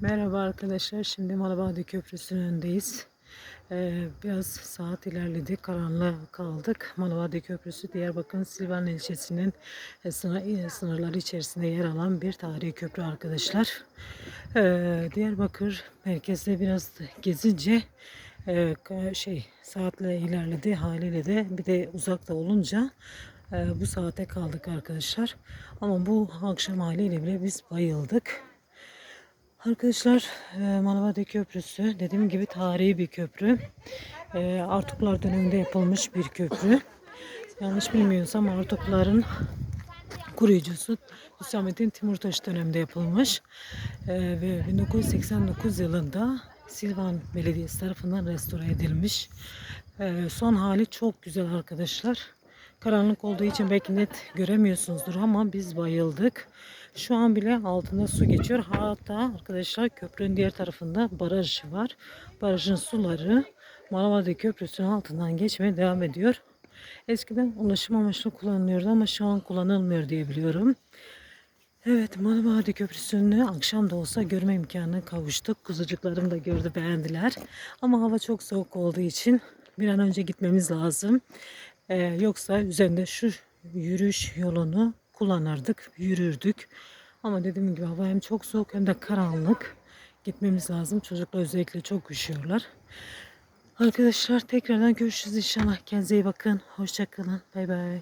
Merhaba arkadaşlar. Şimdi Malabadi Köprüsü'nün önündeyiz. Ee, biraz saat ilerledi. Karanlığa kaldık. Malabadi Köprüsü Diyarbakır'ın Silvan ilçesinin e, e, sınırları içerisinde yer alan bir tarihi köprü arkadaşlar. Ee, Diyarbakır merkezde biraz gezince e, şey saatle ilerledi haliyle de bir de uzakta olunca e, bu saate kaldık arkadaşlar. Ama bu akşam haliyle bile biz bayıldık. Arkadaşlar e, Manavati Köprüsü dediğim gibi tarihi bir köprü. E, Artuklar döneminde yapılmış bir köprü. Yanlış bilmiyorsam Artukların kurucusu Hüsamettin Timurtaş döneminde yapılmış. E, ve 1989 yılında Silvan Belediyesi tarafından restore edilmiş. Son hali çok güzel arkadaşlar. Karanlık olduğu için belki net göremiyorsunuzdur ama biz bayıldık. Şu an bile altında su geçiyor. Hatta arkadaşlar köprünün diğer tarafında baraj var. Barajın suları Malavadi Köprüsü'nün altından geçmeye devam ediyor. Eskiden ulaşım amaçlı kullanılıyordu ama şu an kullanılmıyor diye biliyorum. Evet Malavadi Köprüsü'nü akşam da olsa görme imkanına kavuştuk. Kuzucuklarım da gördü beğendiler. Ama hava çok soğuk olduğu için bir an önce gitmemiz lazım. Ee, yoksa üzerinde şu yürüyüş yolunu kullanırdık, yürürdük. Ama dediğim gibi hava hem çok soğuk hem de karanlık. Gitmemiz lazım. Çocuklar özellikle çok üşüyorlar. Arkadaşlar tekrardan görüşürüz inşallah. Kendinize iyi bakın. Hoşçakalın. Bay bay.